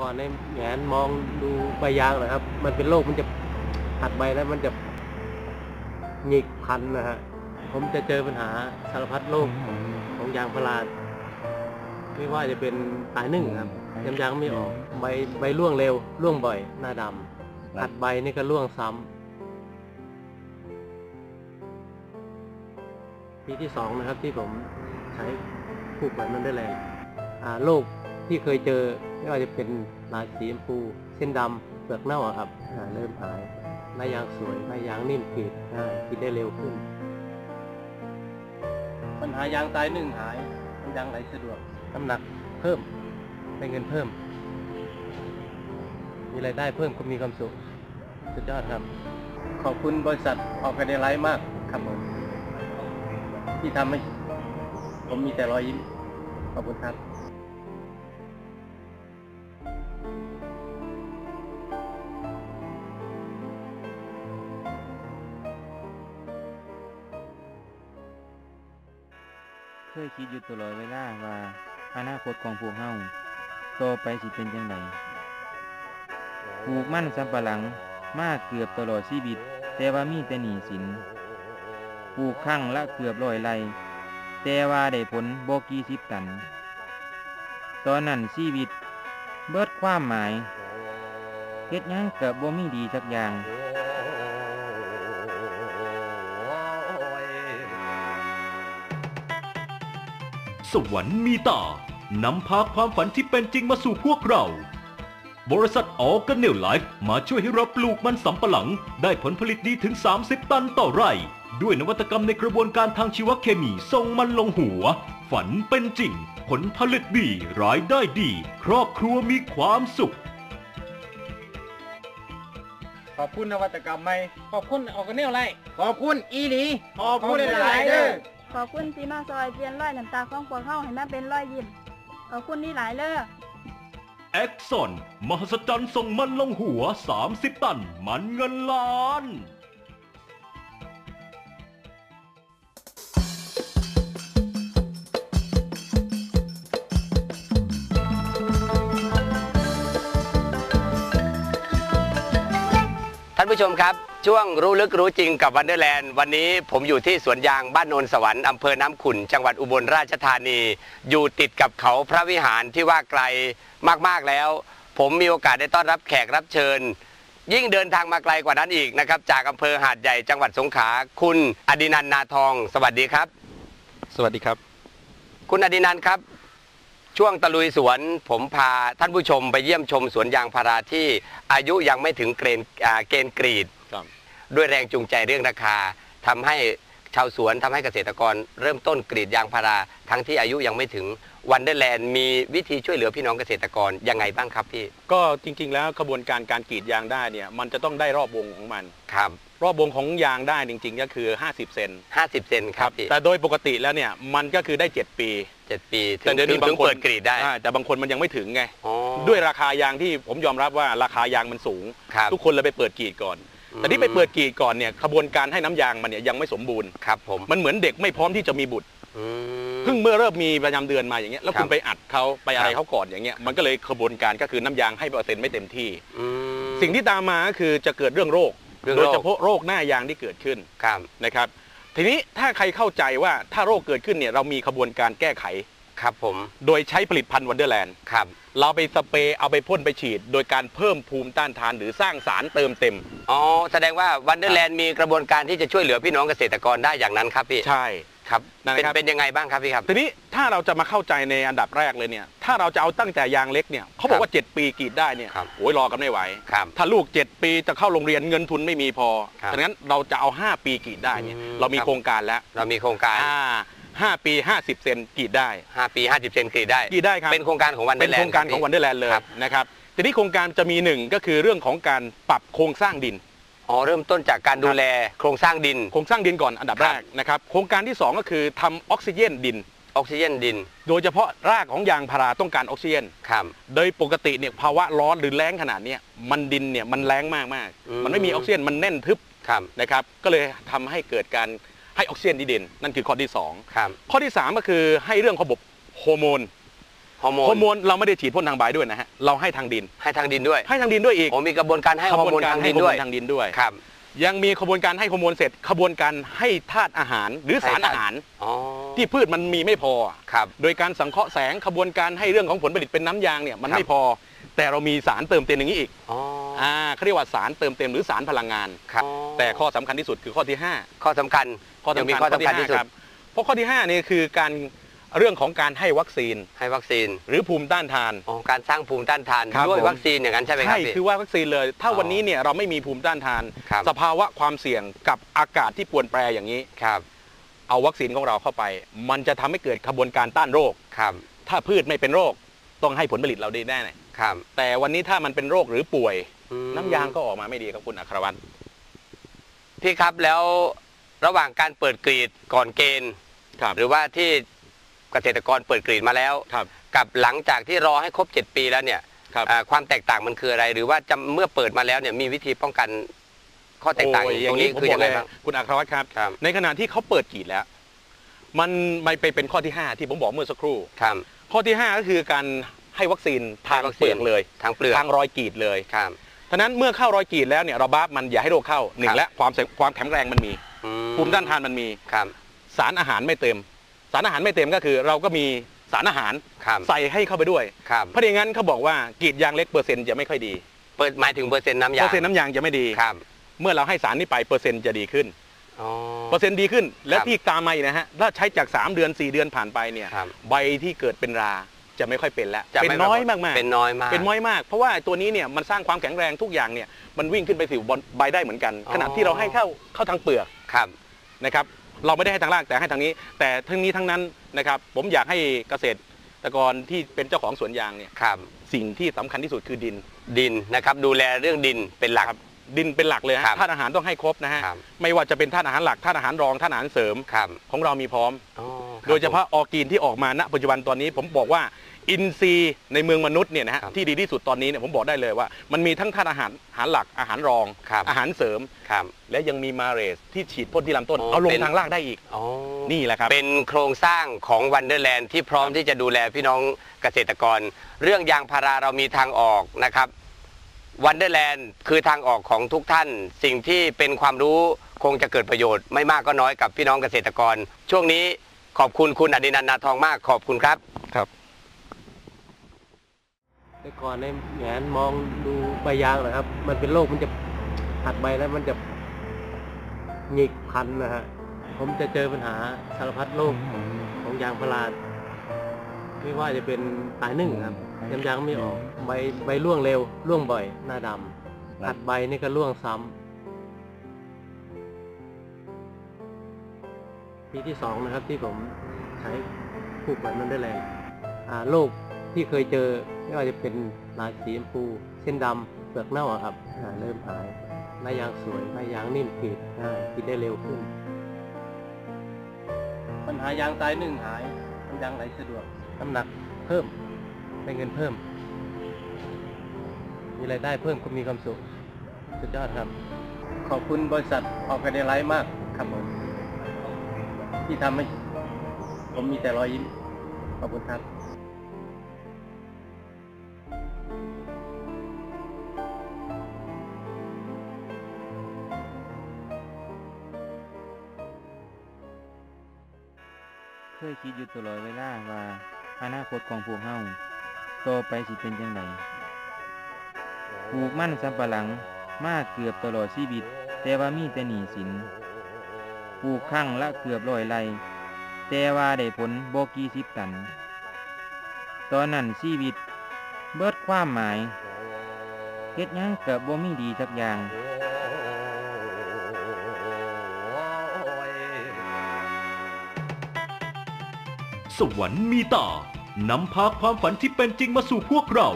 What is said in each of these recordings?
ก่อนในแงนมองดูใบยางนะครับ มันเป็นโรคมันจะหัดใบแล้วมันจะหงิกพันนะฮะผมจะเจอปัญหาสารพัดโรคของยางพาราไม่ว่าจะเป็นตายนึ่งครับยำยางไม่ออกใบใบร่วงเร็วร่วงบ่อย หน้าดำหัดใบนี่ก็ร่วงซ้ำปีที่สองนะครับที่ผมใช้ผูกใบมันได้แรงอ่าโรค ที่เคยเจอไม่ว่าจะเป็นลายสีชมพู เส้นดำเปลือกเน่าครับเริ่มหายหน้ายางสวยหน้ายางนิ่มกรีดง่ายกินได้เร็วขึ้น ปัญหายางตายหนึ่งหายยางไหลสะดวกน้ำหนักเพิ่มได้เงินเพิ่ม มีรายได้เพิ่มก็มีความสุขสุดยอดครับ ขอบคุณบริษัทออกกันในไลฟ์มากครับผมที่ทำให้ผมมีแต่รอยยิ้มขอบคุณครับ อยู่ตลอดเวลาว่าอนาคตของพวกเฮาต่อไปสิเป็นจังไดปลูกมั่นสำปะหลังมาเกือบตลอดชีวิต แต่ว่ามีแต่หนี้สินปลูกครั้งละเกือบร้อยไร่แต่ว่าได้ผลโบกี่สิบตัน ตอนนั้นชีวิต เบิดความหมายเฮ็ดยังกับบ่มีดีสักอย่าง สวรรค์มีตานำพาความฝันที่เป็นจริงมาสู่พวกเรา บริษัทออร์แกเนลไลฟ์มาช่วยให้เราปลูกมันสำปะหลัง ได้ผลผลิตดีถึง 30 ตันต่อไร่ ด้วยนวัตกรรมในกระบวนการทางชีวเคมีส่งมันลงหัว ฝันเป็นจริง ผลผลิตดีรายได้ดี ครอบครัวมีความสุข ขอบคุณนวัตกรรมใหม่ ขอบคุณออกกันแนวไรขอบคุณอีหลีขอบคุณหลายๆเด้อ ขอบคุณที่มาซอยเปลี่ยนร้อยน้ำตาของพวกเขาให้มาเป็นร้อยยิ้มขอบคุณที่หลายเด้อแอ็กซอนมหัศจรรย์ส่งมันลงหัว 30 ตัน มันเงินล้านท่านผู้ชมครับ ช่วงรู้ลึกรู้จริงกับวันเดอร์แลนด์วันนี้ผมอยู่ที่สวนยางบ้านโนนสวรรค์อำเภอน้ำขุนจังหวัดอุบลราชธานี อยู่ติดกับเขาพระวิหารที่ว่าไกลมากๆแล้ว ผมมีโอกาสได้ต้อนรับแขกรับเชิญ ยิ่งเดินทางมาไกลกว่านั้นอีกนะครับ จากอำเภอหาดใหญ่จังหวัดสงขลาคุณอดินันท์นาทอง สวัสดีครับ สวัสดีครับ คุณอดินันท์ครับ ช่วงตะลุยสวนผมพาท่านผู้ชมไปเยี่ยมชมสวนยางพาราที่อายุยังไม่ถึงเกณฑ์อ่าเกณฑ์กรีดครับ ด้วยแรงจูงใจเรื่องราคาทำให้ชาวสวนทำให้เกษตรกร เริ่มต้นกรีดยางพาราทั้งที่อายุยังไม่ถึงวันเดอร์แลนด์มีวิธีช่วยเหลือพี่น้องเกษตรกรยังไงบ้างครับพี่ ก็จริง ๆ แล้วกระบวนการการกรีดยางได้เนี่ยมันจะต้องได้รอบวงของมันครับรอบวงของยางได้จริง ๆ ก็คือ 50 เซน50 เซนครับพี่แต่โดยปกติแล้วเนี่ยมันก็คือได้ 7 ปีเจ็ดปีถึแต่งเดี๋ยวถึนี้งบาถึงงคนเปิดกรีดได้อ่าแต่บางคนมันยังไม่ถึงไงอ๋อด้วยราคายางที่ผมยอมรับว่าราคายางมันสูงครับทุกคนเลยไปเปิดกรีดก่อน แต่ที่ไปเปิดกรีดก่อนเนี่ยกระบวนการให้น้ำยางมันเนี่ยยังไม่สมบูรณ์ครับผมมันเหมือนเด็กไม่พร้อมที่จะมีบุตรอืมเพิ่งเมื่อเริ่มมีประจำเดือนมาอย่างเงี้ยแล้วครับคุณไปอัดเขาไปอะไรครับเขาก่อนอย่างเงี้ยมันก็เลยกระบวนการก็คือน้ำยางให้เปอร์เซ็นต์ไม่เต็มที่อืมสิ่งที่ตามมาก็คือจะเกิดเรื่องโรคเรื่องโดโรคยเฉพาะโรคหน้ายางที่เกิดขึ้นครับนะครับ ทีนี้ถ้าใครเข้าใจว่าถ้าโรคเกิดขึ้นเนี่ยเรามีขบวนการแก้ไข ครับผม โดยใช้ผลิตภัณฑ์วันเดอร์แลนด์ครับ เราไปสเปรย์เอาไปพ่นไปฉีด โดยการเพิ่มภูมิต้านทานหรือสร้างสารเติมเต็ม อ๋อ แสดงว่าวันเดอร์แลนด์มีกระบวนการที่จะช่วยเหลือพี่น้องเกษตรกรได้อย่างนั้นครับพี่ใช่ครับนั่นเป็นนะครับเป็นยังไงบ้างครับพี่ครับ ทีนี้ถ้าเราจะมาเข้าใจในอันดับแรกเลยเนี่ย ถ้าเราจะเอาตั้งแต่ยางเล็กเนี่ยเขาบอกว่า 7 ปีกรีดได้เนี่ยครับโอ้ยรอกันไม่ไหว ครับ ถ้าลูก 7 ปีจะเข้าโรงเรียนเงินทุนไม่มีพอครับดังนั้นเราจะเอา 5 ปีกรีดได้เนี่ยอืมเรามีครับโครงการแล้ว เรามีโครงการ อ่า ห้าปี 50 เซนกรีดได้ 5 ปี 50 เซนกรีดได้ กรีดได้ครับ เป็นโครงการของวันเดอเป็นร์แลนด์โครงการของวันเดอร์แลนด์เลยครับ นะครับทีนี้โครงการจะมีหนึ่งก็คือเรื่องของการปรับโครงสร้างดิน อ๋อเริ่มต้นจากการดูแลโครงสร้างดิน โครงสร้างดินก่อนอันดับครับแรกนะครับ โครงการที่สองก็คือทำออกซิเจนดิน ออกซิเจนดินโดยเฉพาะรากของยางพาราต้องการออกซิเจน ครับ โดยปกติเนี่ยภาวะร้อนหรือแล้งขนาดเนี้ยมันดินเนี่ยมันแล้งมากมากๆอืม มันไม่มีออกซิเจนมันแน่นทึบครับ นะครับ ก็เลยทำให้เกิดการ ให้ออกซิเจนที่ดินนั่นคือข้อที่สองครับข้อที่ 3 ก็คือให้เรื่องของระบบฮอร์โมนฮอร์โมนฮอร์โมนเราไม่ได้ฉีดพ่นทางใบด้วยนะฮะเราให้ทางดิน ให้ทางดินด้วยให้ทางดินด้วยอีกโอ้มีกระบวนการให้ฮอร์โมนทางดินด้วยให้ฮอร์โมทางดินด้วยครับยังมีขบวนการให้ฮอร์โมนเสร็จขบวนการให้ธาตุอาหารหรือสารให้ธาตุอาหารอ๋อที่พืชมันมีไม่พอครับโดยการสังเคราะห์แสงขบวนการให้เรื่องของผลผลิตเป็นน้ำยางเนี่ยมันครับไม่พอ แต่เรามีสารเติมเต็มอย่างนี้อีกอ๋ออ่าเขาเรียกว่าสารเติมเต็มหรือสารพลังงาน ครับแต่ข้อสำคัญที่สุดคือข้อที่ 5 ข้อสำคัญข้อยังสำมีคัญข้อสำคัญที่สุด ครับเพราะข้อที่5นี่คือการเรื่องของการให้วัคซีน ให้วัคซีนหรือภูมิต้านทาน อ๋อการสร้างภูมิต้านทานครับด้วยผม วัคซีนอย่างนั้นใช่ไหมครับใช่พี่ คือว่าวัคซีนเลย ถ้าอ๋อ วันนี้เนี่ยเราไม่มีภูมิต้านทาน ครับสภาวะความเสี่ยงกับอากาศที่ปรวนแปรอย่างนี้ ครับเอาวัคซีนของเราเข้าไป มันจะทำให้เกิดขบวนการต้านโรค ครับถ้าพืชไม่เป็นโรค ต้องให้ผลผลิตเราได้แน่ ครับ แต่วันนี้ถ้ามันเป็นโรคหรือป่วย อืมน้ำยางก็ออกมาไม่ดีครับคุณอัครวัตรพี่ครับแล้วระหว่างการเปิดกรีดก่อนเกณฑ์ ครับหรือว่าที่เกษตรกรเปิดกรีดมาแล้ว ครับกับหลังจากที่รอให้ครบ 7 ปีแล้วเนี่ยครับ อ่าความแตกต่างมันคืออะไร หรือว่าจะเมื่อเปิดมาแล้วเนี่ยมีวิธีป้องกันข้อแตกต่างโอ้ยตรงนี้ผมคือบอยักงไงเลยบ้าง คุณอัครวัตรครับ ครับ ในขณะที่เขาเปิดกรีดแล้ว มันไม่ไปเป็นข้อที่ 5 ที่ผมบอกเมื่อสักครู่ ครับ ข้อที่ 5 ก็คือการ ให้วัคซีนทางให้วัคซีนเปลือกเลยทางเปลือกทางรอยกรีดเลยครับฉะนั้นเมื่อเข้ารอยกรีดแล้วเนี่ยเราบ้าบมันอย่าให้โรคเข้าหนึ่ครังบและความเสความแข็งแรงมันมีอืภูมิต้านทานมันมีครับสารอาหารไม่เต็ม สารอาหารไม่เต็มก็คือ เราก็มีสารอาหารครับใส่ให้เข้าไปด้วยครับเพราะอย่างนั้นเขาบอกว่ากรีดยางเล็กเปอร์เซ็นต์จะไม่ค่อยดีเปิดหมายถึงเปอร์เซ็นต์น้ำเปยาอร์เซ็นต์น้ำยางจะไม่ดีครับ เมื่อเราให้สารนี้ไปเปอร์เซ็นต์จะดีขึ้นอ๋อเปอร์เซ็นต์ดีขึ้น และครับที่ตามมาอีกนะฮะถ้าใช้จาก 3 เดือน 4 เดือนผ่านไปเนี่ยครับใบที่เกิดเป็นรา จะไม่ค่อยเป็นแล้วจะเป็นไม่น้อยปรมากๆ เป็นน้อยมาก เป็นน้อยมาก เพราะว่าตัวนี้เนี่ยมันสร้างความแข็งแรงทุกอย่างเนี่ยมันวิ่งขึ้นไปสู่บนใบได้เหมือนกันอ๋อขณะที่เราให้เข้าเข้าทางเปลือกครับนะครับ เราไม่ได้ให้ทางรากแต่ให้ทางนี้ แต่ทั้งนี้ทั้งนั้นนะครับ ผมอยากให้เกษตรกรที่เป็นเจ้าของสวนยางเนี่ยครับ สิ่งที่สำคัญที่สุดคือดิน ดินนะครับ ดูแลเรื่องดินเป็นหลักครับ ดินเป็นหลักเลยฮะครับธาตุอาหารต้องให้ครบนะฮะครับ ไม่ว่าจะเป็นธาตุอาหารหลักธาตุอาหารรองธาตุอาหารเสริมครับของเรามีพร้อม อ๋อครับ โดยเฉพาะออร์แกีนที่ออกมาณปัจจุบันตอนนี้ผมบอกว่าอินทรีย์ในเมืองมนุษย์เนี่ยนะฮะครับที่ดีที่สุดตอนนี้เนี่ยผมบอกได้เลยว่า มันมีทั้งธาตุอาหารอาหารหลักอาหารรอง ครับ อาหารเสริม ครับ และยังมีมาเรสที่ฉีดพ่นที่ลำต้น อ๋อเอาลงเป็น ทางรากได้อีก อ๋อนี่แหละครับ เป็นโครงสร้างของวันเดอร์แลนด์ที่พร้อมที่จะดูแลพี่น้องเกษตรกร เรื่องยางพาราเรามีทางออกนะครับ วันเดอร์แลนด์คือทางออกของทุกท่าน สิ่งที่เป็นความรู้คงจะเกิดประโยชน์ไม่มากก็น้อยกับพี่น้องเกษตรกร ช่วงนี้ขอบคุณคุณอดินันท์นาทองมากขอบคุณครับแต่ก่อนในแงนมองดูใบยางนะครับ มันเป็นโรคมันจะหัดใบแล้วมันจะหงิกพันนะฮะผมจะเจอปัญหาสารพัดโรคของยางพาราไม่ว่าจะเป็นตายนึ่งครับ ยำยางไม่ออกใบใบร่วงเร็วร่วงบ่อย หน้าดำหัดใบนี่ก็ร่วงซ้ำปีที่สองนะครับที่ผมใช้ผูกแบบนั้นได้แรงอ่าโรคที่เคยเจอไม่ว่าจะเป็นลายสีชมพู เส้นดำเปลือกเน่าอะครับอ่าเริ่มหายลายยางสวยลายยางนิ่มกรีดง่ายกรีดได้เร็วขึ้น ปัญหายางตายหนึ่งหายน้ำยางไหลสะดวกน้ำหนักเพิ่ม ได้เงินเพิ่ม มีรายได้เพิ่มก็มีความสุข สุดยอดครับ ขอบคุณบริษัทออกกันในไลฟ์มากครับผมที่ทำให้ผมมีแต่รอยยิ้ม ขอบคุณครับเคยคิดอยู่ตลอดเวลาว่าอนาคตของพวกเฮา ต่อไปสิเป็นจังไดปลูกมันสำปะหลังมาเกือบตลอดชีวิต แต่ว่ามีแต่หนี้สินปลูกครั้งละเกือบร้อยไร่แต่ว่าได้ผลโบกี่สิบตัน ตอนนั้นชีวิต เบิดความหมายเฮ็ดยังเก็บ่มีดีสักอย่างสวรรค์มีตา นำพาความฝันที่เป็นจริงมาสู่พวกเรา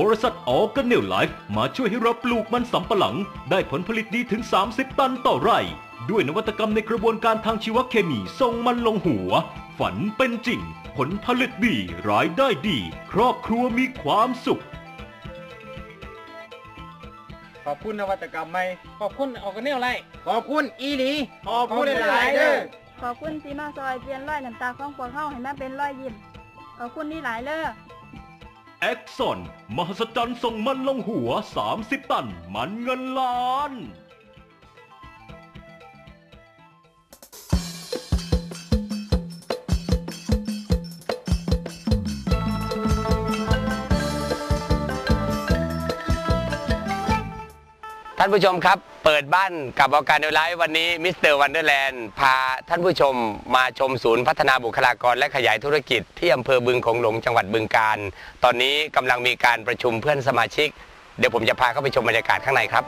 บริษัทออร์แกเนลไลฟ์มาช่วยให้เราปลูกมันสำปะหลัง ได้ผลผลิตดีถึง 30 ตันต่อไร่ ด้วยนวัตกรรมในกระบวนการทางชีวเคมีส่งมันลงหัว ฝันเป็นจริง ผลผลิตดีรายได้ดี ครอบครัวมีความสุข ขอบคุณนวัตกรรมใหม่ ขอบคุณออกกันแนวไรขอบคุณอีหลีขอบคุณหลายๆเด้อ ขอบคุณที่มาซอยเปลี่ยนร้อยน้ำตาของพวกเฮาให้มาเป็นร้อยยิ้มขข อบคุณที่หลายเด้อแอคซอนมหัศจรรย์ส่งมันลงหัว 30 ตัน มันเงินล้าน ท่านผู้ชมครับ เปิดบ้านกับออการเดลไลฟ์วันนี้มิสเตอร์วันเดอร์แลนด์พาท่านผู้ชมมาชมศูนย์พัฒนาบุคลากรและขยายธุรกิจ ที่อำเภอบึงโของหลงจังหวัดบึงการ ตอนนี้กำลังมีการประชุมเพื่อนสมาชิก เดี๋ยวผมจะพาเข้าไปชมบรรยากาศข้างในครับ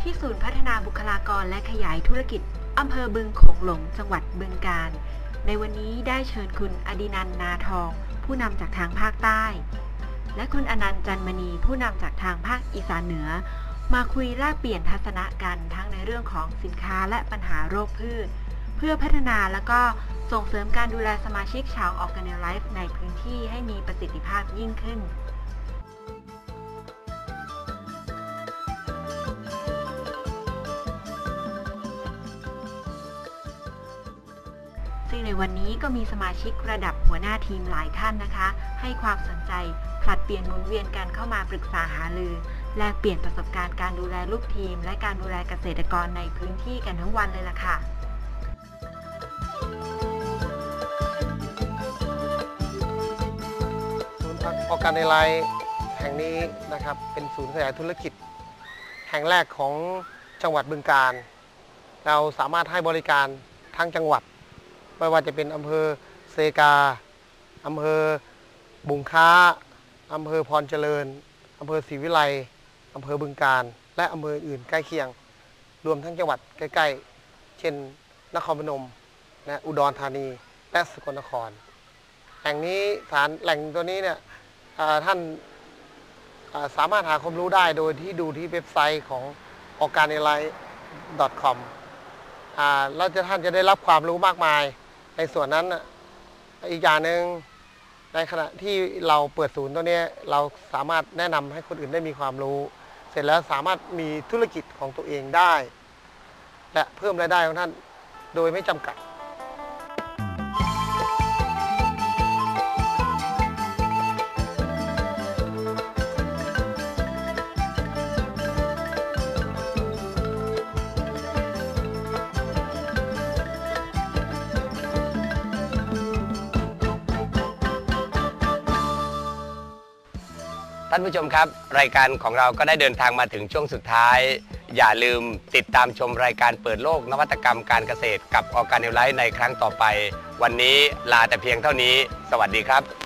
ที่ศูนย์พัฒนาบุคลากรและขยายธุรกิจอำเภอบึงโขงหลงจังหวัดบึงกาฬในวันนี้ได้เชิญคุณอดินันนาทอง ผู้นำจากทางภาคใต้ และคุณอนันต์จันมณีผู้นำจากทางภาคอีสานเหนือ มาคุยแลกเปลี่ยนทัศนะกันทั้งในเรื่องของสินค้าและปัญหาโรคพืช เพื่อพัฒนาและก็ส่งเสริมการดูแลสมาชิกชาวออร์แนไลฟ์ในพื้นที่ให้มีประสิทธิภาพยิ่งขึ้น ในวันนี้ก็มีสมาชิกระดับหัวหน้าทีมหลายท่านนะคะ ให้ความสนใจผลัดเปลี่ยนหมุนเวียนกันเข้ามาปรึกษาหารือ แลกเปลี่ยนประสบการณ์การดูแลลูกทีม และการดูแลเกษตรกรในพื้นที่กันทั้งวันเลยล่ะค่ะศูนย์ออการในไลน์แห่งนี้นะครับเป็นศูนย์ขยายธุรกิจ แห่งแรกของจังหวัดบึงการ เราสามารถให้บริการทั้งจังหวัด ไม่ว่าจะเป็นอำเภอเซกาอำเภอบุงค้าอำเภอพรเจริญอำเภอศรีวิไลอำเภอบึงการ และอำเภออื่นใกล้เคียง รวมทั้งจังหวัดใกล้ ๆ เช่น นครพนมนะอุดรธานี และสกลนคร แห่งนี้สานแหล่งตัวนี้เนี่ยท่านสามารถหาความรู้ได้โดยที่ดูที่เว็บไซต์ของ o r g a n i l i t e com แล้วท่านจะได้รับความรู้มากมาย ในส่วนนั้นอีกอย่างหนึ่งในขณะที่เราเปิดศูนย์ตัวนี้เราสามารถแนะนำให้คนอื่นได้มีความรู้ เสร็จแล้วสามารถมีธุรกิจของตัวเองได้ และเพิ่มรายได้ของท่านโดยไม่จำกัดานผู้ชมครับ รายการของเราก็ได้เดินทางมาถึงช่วงสุดท้าย อย่าลืมติดตามชมรายการเปิดโลกนวัตกรรมการเกษตรกับออการเนลไลท์ในครั้งต่อไป วันนี้ลาแต่เพียงเท่านี้ สวัสดีครับ